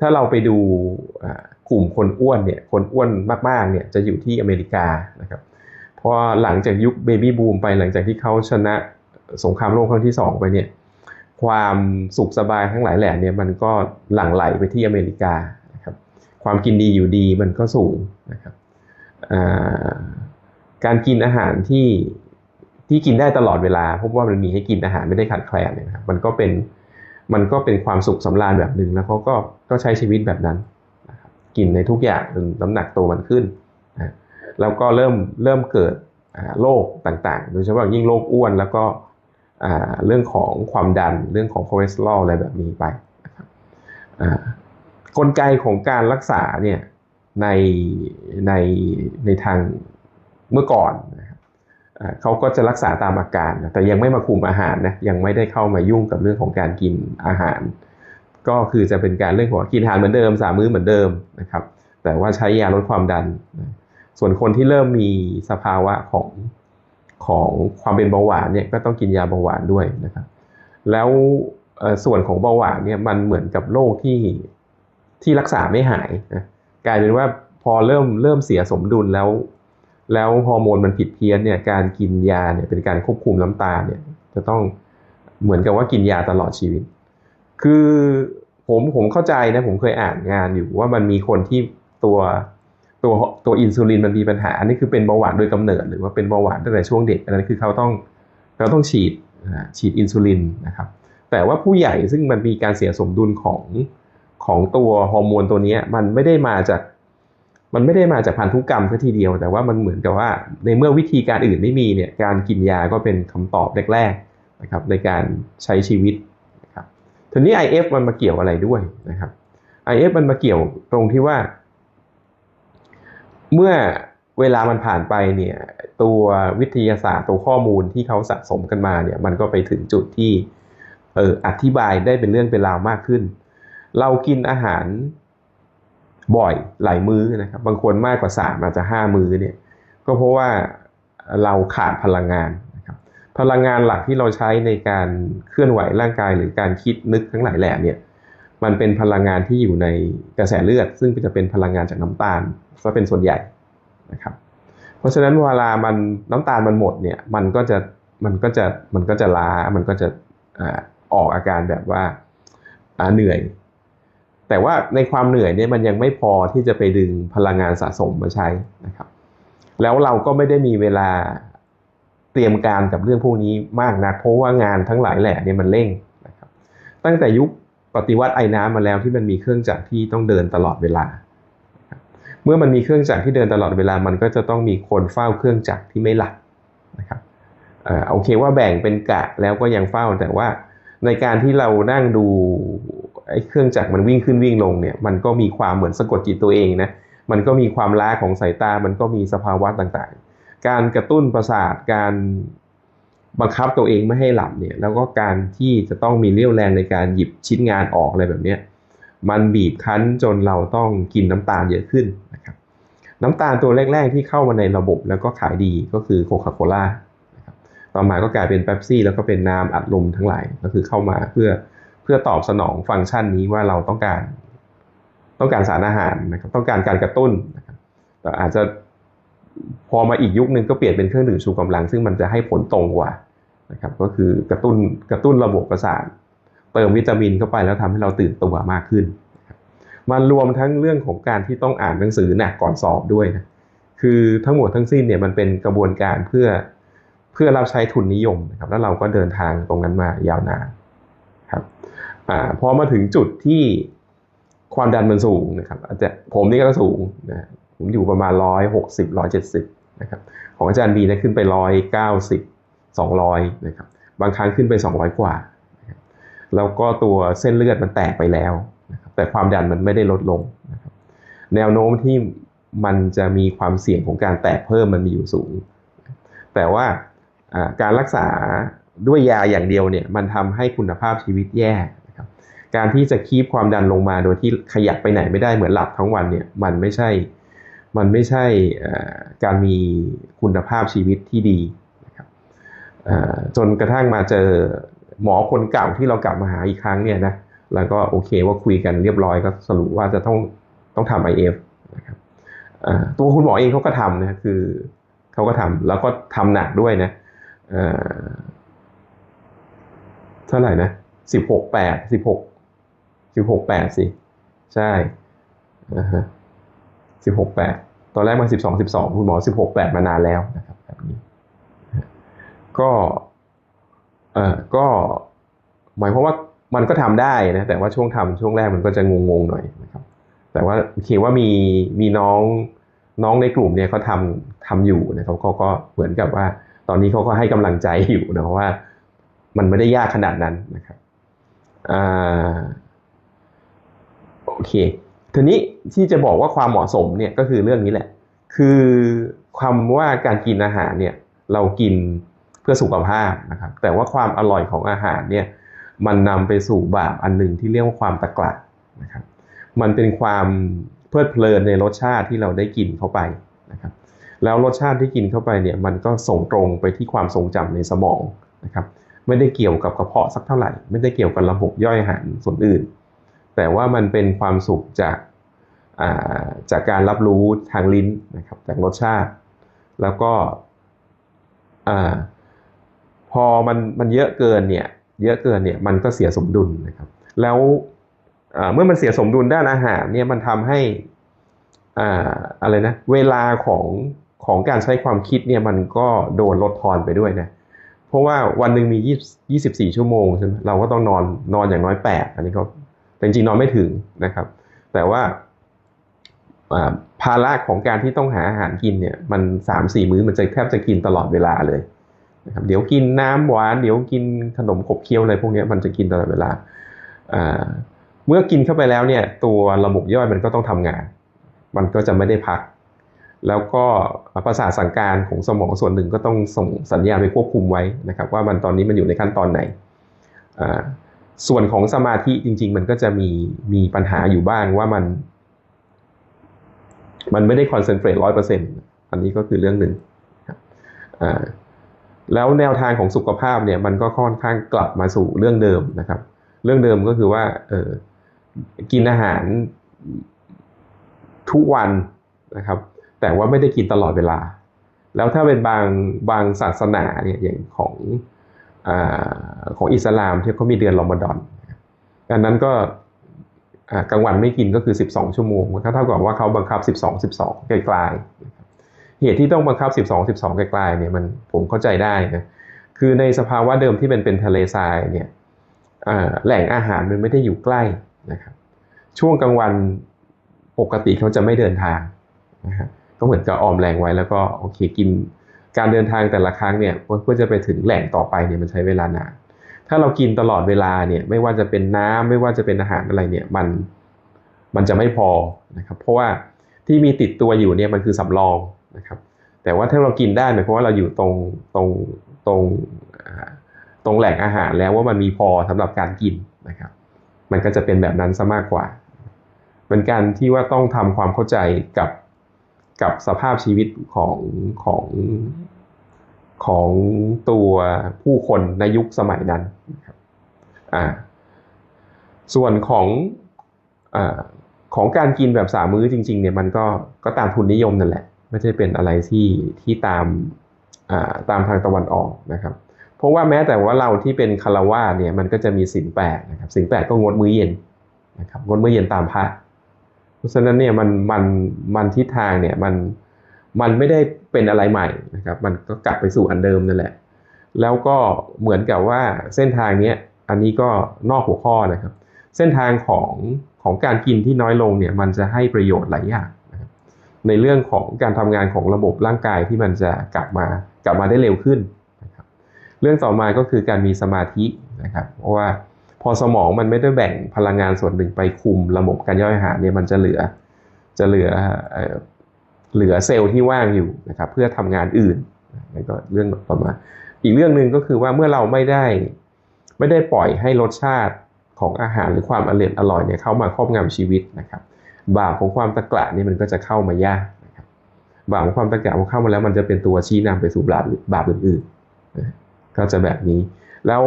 ถ้าเราไปดูกลุ่มคนอ้วนเนี่ยคนอ้วนมากๆเนี่ยจะอยู่ที่อเมริกานะครับเพราะหลังจากยุคเบบี้บูมไปหลังจากที่เขาชนะสงครามโลกครั้งที่สองไปเนี่ยความสุขสบายทั้งหลายแหล่เนี่ยมันก็หลั่งไหลไปที่อเมริกานะครับความกินดีอยู่ดีมันก็สูงนะครับการกินอาหารที่ที่กินได้ตลอดเวลาพบว่ามันมีให้กินอาหารไม่ได้ขาดแคลนเนี่ยครับมันก็เป็น มันก็เป็นความสุขสำราญแบบหนึ่งแล้วเขาก็ก็ใช้ชีวิตแบบนั้นกินในทุกอย่างจนน้ำหนักตัวมันขึ้นแล้วก็เริ่มเริ่มเกิดโรคต่างๆ โดยเฉพาะยิ่งโรคอ้วนแล้วก็เรื่องของความดันเรื่องของคอเลสเตอรอลอะไรแบบนี้ไปกลไกของการรักษาเนี่ยในในในทางเมื่อก่อนนะ เขาก็จะรักษาตามอาการนะแต่ยังไม่มาคุมอาหารนะยังไม่ได้เข้ามายุ่งกับเรื่องของการกินอาหาร ก็คือจะเป็นการเรื่องของกินอาหารเหมือนเดิมสามมื้อเหมือนเดิมนะครับ แต่ว่าใช้ยาลดความดัน ส่วนคนที่เริ่มมีสภาวะของของความเป็นเบาหวานเนี่ยก็ต้องกินยาเบาหวานด้วยนะครับ แล้วส่วนของเบาหวานเนี่ยมันเหมือนกับโรคที่ที่รักษาไม่หายนะกลายเป็นว่าพอเริ่มเริ่มเสียสมดุลแล้ว แล้วฮอร์โมนมันผิดเพี้ยนเนี่ยการกินยาเนี่ยเป็นการควบคุมน้ำตาลเนี่ยจะต้องเหมือนกับว่ากินยาตลอดชีวิต คือผมผมเข้าใจนะผมเคยอ่านงานอยู่ว่ามันมีคนที่ตัวตัวตัวอินซูลินมันมีปัญหา อันนี้คือเป็นเบาหวานโดยกำเนิด หรือว่าเป็นเบาหวานตั้งแต่ช่วงเด็กอันนั้นคือเขาต้องเขาต้องฉีดฉีดอินซูลินนะครับ แต่ว่าผู้ใหญ่ซึ่งมันมีการเสียสมดุลของของตัวฮอร์โมนตัวนี้มันไม่ได้มาจาก มันไม่ได้มาจากพันธุกรรมแค่ทีเดียวแต่ว่ามันเหมือนกับว่าในเมื่อวิธีการอื่นไม่มีเนี่ยการกินยาก็เป็นคำตอบแรกๆนะครับในการใช้ชีวิตนะครับทีนี้ IF มันมาเกี่ยวอะไรด้วยนะครับ IF มันมาเกี่ยวตรงที่ว่า เมื่อเวลามันผ่านไปเนี่ยตัววิทยาศาสตร์ตัวข้อมูลที่เขาสะสมกันมาเนี่ยมันก็ไปถึงจุดที่เอออธิบายได้เป็นเรื่องเป็นราวมากขึ้น เรากินอาหาร บ่อยหลายมื้อนะครับบางคนมากกว่าสามอาจจะห้ามื้อเนี่ยก็เพราะว่าเราขาดพลังงานนะครับพลังงานหลักที่เราใช้ในการเคลื่อนไหวร่างกายหรือการคิดนึกทั้งหลายแหล่เนี่ยมันเป็นพลังงานที่อยู่ในกระแสเลือด ซึ่งจะเป็นพลังงานจากน้ำตาลซะเป็นส่วนใหญ่นะครับเพราะฉะนั้นเวลามันน้ำตาลมันหมดเนี่ยมันก็จะมันก็จะมันก็จะล้ามันก็จะออกอาการแบบว่าเหนื่อย แต่ว่าในความเหนื่อยเนี่ยมันยังไม่พอที่จะไปดึงพลังงานสะสมมาใช้นะครับ แล้วเราก็ไม่ได้มีเวลาเตรียมการกับเรื่องพวกนี้มากนัก เพราะว่างานทั้งหลายแหละเนี่ยมันเร่งนะครับ ตั้งแต่ยุคปฏิวัติไอ้น้ำมาแล้วที่มันมีเครื่องจักรที่ต้องเดินตลอดเวลา เมื่อมันมีเครื่องจักรที่เดินตลอดเวลา มันก็จะต้องมีคนเฝ้าเครื่องจักรที่ไม่หลับนะครับโอเคว่าแบ่งเป็นกะแล้วก็ยังเฝ้าแต่ว่าในการที่เรานั่งดู ไอ้เครื่องจักรมันวิ่งขึ้นวิ่งลงเนี่ยมันก็มีความเหมือนสะกดจิตตัวเองนะมันก็มีความล้าของสายตา มันก็มีสภาวะต่างๆ การกระตุ้นประสาทการบังคับตัวเองไม่ให้หลับเนี่ยแล้วก็การที่จะต้องมีเรี่ยวแรงในการหยิบชิ้นงานออกอะไรแบบนี้มันบีบคั้นจนเราต้องกินน้ำตาลเยอะขึ้นนะครับน้ำตาลตัวแรก ๆ ที่เข้ามาในระบบแล้วก็ขายดีก็คือโคคาโคล่าต่อมาก็กลายเป็นเบปซี่แล้วก็เป็นน้ำอัดลมทั้งหลายก็คือเข้ามาเพื่อ เพื่อตอบสนองฟังก์ชันนี้ว่าเราต้องการ ต้องการสารอาหารนะครับต้องการการกระตุ้นนะครับแต่อาจจะพอมาอีกยุคนึงก็เปลี่ยนเป็นเครื่องดื่มชูกำลัง ซึ่งมันจะให้ผลตรงกว่านะครับก็คือกระตุ้นกระตุ้นระบบประสาทเติมวิตามินเข้าไปแล้วทำให้เราตื่นตัวมากขึ้น มันรวมทั้งเรื่องของการที่ต้องอ่านหนังสือหนักก่อนสอบด้วยนะคือทั้งหมดทั้งสิ้นเนี่ยมันเป็นกระบวนการเพื่อเพื่อรับใช้ทุนนิยมนะครับแล้วเราก็เดินทางตรงนั้นมายาวนานครับ อ่าพอมาถึงจุดที่ความดันมันสูงนะครับอาจจะผมนี่ก็สูงนะผมอยู่ประมาณร้อยหกสิบร้อยเจ็ดสิบนะครับของอาจารย์บีนะขึ้นไปร้อยเก้าสิบสองร้อยนะครับบางครั้งขึ้นไปสองร้อยกว่า แล้วก็ตัวเส้นเลือดมันแตกไปแล้วนะครับแต่ความดันมันไม่ได้ลดลงนะครับแนวโน้มที่มันจะมีความเสี่ยงของการแตกเพิ่มมันมีอยู่สูง แต่ว่าการรักษาด้วยยาอย่างเดียวเนี่ยมันทำให้คุณภาพชีวิตแย่ การที่จะคีบความดันลงมาโดยที่ขยับไปไหนไม่ได้เหมือนหลับทั้งวันเนี่ยมันไม่ใช่มันไม่ใช่การมีคุณภาพชีวิตที่ดีนะครับจนกระทั่งมาเจอหมอคนเก่าที่เรากลับมาหาอีกครั้งเนี่ยนะแล้วก็โอเคว่าคุยกันเรียบร้อยก็สรุปว่าจะต้องต้องทำไอเอฟนะครับตัวคุณหมอเองเขาก็ทำนะคือเขาก็ทำแล้วก็ทำหนักด้วยนะเท่าไหร่นะสิบหกแปดสิบหก สิบหกแปดสิ ใช่นะฮะสิบหกแปดตอนแรกมาสิบสองสิบสองคุณหมอสิบหกแปดมานานแล้วนะครับแบบนี้ก็เอ่อก็หมายความว่ามันก็ทำได้นะแต่ว่าช่วงทำช่วงแรกมันก็จะงงๆหน่อยนะครับ แต่ว่าโอเคว่ามีมีน้องน้องในกลุ่มเนี่ยเขาทำทำอยู่นะครับเขาก็เหมือนกับว่า ตอนนี้เขาก็ให้กำลังใจอยู่นะว่ามันไม่ได้ยากขนาดนั้นนะครับอ่า อเคทีนี้ที่จะบอกว่าความเหมาะสมเนี่ยก็คือเรื่องนี้แหละ คือความว่าการกินอาหารเนี่ยเรากินเพื่อสุขภาพนะครับแต่ว่าความอร่อยของอาหารเนี่ยมันนำไปสู่บาปอันหนึ่งที่เรียกว่าความตะกละนะครับมันเป็นความเพลิดเพลินในรสชาติที่เราได้กินเข้าไปนะครับแล้วรสชาติที่กินเข้าไปเนี่ยมันก็ส่งตรงไปที่ความทรงจำในสมองนะครับไม่ได้เกี่ยวกับกระเพาะสักเท่าไหร่ ไม่ได้เกี่ยวกับระบบย่อยอาหารส่วนอื่น แต่ว่ามันเป็นความสุขจากจากการรับรู้ทางลิ้นนะครับจากรสชาติ แล้วก็พอมันมันเยอะเกินเนี่ยเยอะเกินเนี่ยมันก็เสียสมดุลนะครับ แล้วเมื่อมันเสียสมดุลด้านอาหารเนี่ยมันทำให้อะไรนะเวลาของของการใช้ความคิดเนี่ยมันก็โดนลดทอนไปด้วยนะเพราะว่าวันหนึ่งมียี่สิบสี่ชั่วโมงใช่ไหมเราก็ต้องนอนนอนอย่างน้อยแปดอันนี้ก็ แต่จริงนอนไม่ถึงนะครับ แต่ว่าภาระของการที่ต้องหาอาหารกินเนี่ยมันสามสี่มื้อมันจะแทบจะกินตลอดเวลาเลยนะครับเดี๋ยวกินน้ำหวาน เดี๋ยวกินขนมขบเคี้ยวอะไรพวกนี้มันจะกินตลอดเวลา เมื่อกินเข้าไปแล้วเนี่ยตัวระบบย่อยมันก็ต้องทำงาน มันก็จะไม่ได้พัก แล้วก็ประสาทสั่งการของสมองส่วนหนึ่งก็ต้องส่งสัญญาณไปควบคุมไว้นะครับ ว่ามันตอนนี้มันอยู่ในขั้นตอนไหน ส่วนของสมาธิจริง ๆ มันก็จะมีมีปัญหาอยู่บ้างว่ามัน มันไม่ได้คอนเซนเทรตร้อยเปอร์เซ็นต์อันนี้ก็คือเรื่องหนึ่งแล้วแนวทางของสุขภาพเนี่ยมันก็ค่อนข้างกลับมาสู่เรื่องเดิมนะครับ เรื่องเดิมก็คือว่าเออกินอาหารทุกวันนะครับ แต่ว่าไม่ได้กินตลอดเวลา แล้วถ้าเป็นบางบางศาสนาเนี่ยอย่างของ อของอิสลามที่เขามีเดือนรอมฎอนดังนั้นก็กลางวันไม่กินก็คือ 12 ชั่วโมงมันก็เท่ากับว่าเขาบังคับ 12 12 ไกลๆเหตุที่ต้องบังคับ 12 12 ไกลๆเนี่ยมันผมเข้าใจได้นะคือในสภาวะเดิมที่เป็นเป็นทะเลทรายเนี่ยแหล่งอาหารมันไม่ได้อยู่ใกล้นะครับช่วงกลางวันปกติเขาจะไม่เดินทางนะฮะก็เหมือนกับออมแรงไว้แล้วก็โอเคกิน การเดินทางแต่ละครั้งเนี่ยเพื่อจะไปถึงแหล่งต่อไปเนี่ยมันใช้เวลานาน ถ้าเรากินตลอดเวลาเนี่ยไม่ว่าจะเป็นน้ำไม่ว่าจะเป็นอาหารอะไรเนี่ยมันมันจะไม่พอนะครับเพราะว่าที่มีติดตัวอยู่เนี่ยมันคือสำรองนะครับแต่ว่าถ้าเรากินได้หมายความว่าเราอยู่ตรงตรงตรงตรงแหล่งอาหารแล้วว่ามันมีพอสำหรับการกินนะครับ มันก็จะเป็นแบบนั้นซะมากกว่าเป็นการที่ว่าต้องทำความเข้าใจกับ กับสภาพชีวิตของของของตัวผู้คนในยุคสมัยนั้นนะครับอ่าส่วนของอของการกินแบบสามมื้อจริง ๆ เนี่ยมันก็ก็ตามทุนนิยมนั่นแหละ ไม่ใช่เป็นอะไรที่ที่ตามตามทางตะวันออกนะครับ เพราะว่าแม้แต่ว่าเราที่เป็นคารวาเนี่ยมันก็จะมีสินแปดนะครับสินแปดก็งดมื้อเย็นนะครับงดมื้อเย็นตามพระ เพราะฉะนั้นเนี่ยมันมันมันทิศทางเนี่ยมันมันไม่ได้เป็นอะไรใหม่นะครับ มันก็กลับไปสู่อันเดิมนั่นแหละ แล้วก็เหมือนกับว่าเส้นทางเนี้ยอันนี้ก็นอกหัวข้อนะครับ เส้นทางของของการกินที่น้อยลงเนี่ยมันจะให้ประโยชน์หลายอย่างนะครับในเรื่องของการทำงานของระบบร่างกายที่มันจะกลับมากลับมาได้เร็วขึ้นนะครับ เรื่องต่อมาก็คือการมีสมาธินะครับ เพราะว่า พอสมองมันไม่ได้แบ่งพลังงานส่วนหนึ่งไปคุมระบบการย่อยอาหารเนี่ยมันจะเหลือจะเหลือเหลือเซลล์ที่ว่างอยู่นะครับเพื่อทำงานอื่นแล้วก็เรื่องต่อมา อีกเรื่องหนึ่งก็คือว่าเมื่อเราไม่ได้ไม่ได้ปล่อยให้รสชาติของอาหารหรือความอร่อยอร่อยเนี่ยเข้ามาครอบงำชีวิตนะครับบาปของความตะกละนี่มันก็จะเข้ามายากนะครับบาปของความตะกละพอเข้ามาแล้วมันจะเป็นตัวชี้นำไปสู่บาปบาปอื่นๆก็จะแบบนี้ แล้ว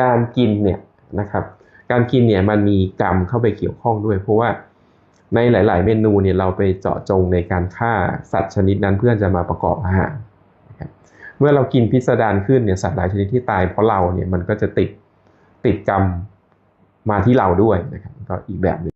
การกินเนี่ย นะครับ การกินเนี่ยมันมีกรรมเข้าไปเกี่ยวข้องด้วย เพราะว่าในหลาย ๆ เมนูเนี่ยเราไปเจาะจงในการฆ่าสัตว์ชนิดนั้นเพื่อจะมาประกอบอาหารเมื่อเรากินพิสดารขึ้นเนี่ยสัตว์หลายชนิดที่ตายเพราะเราเนี่ยมันก็จะติดติดกรรมมาที่เราด้วยนะครับก็อีกแบบหนึง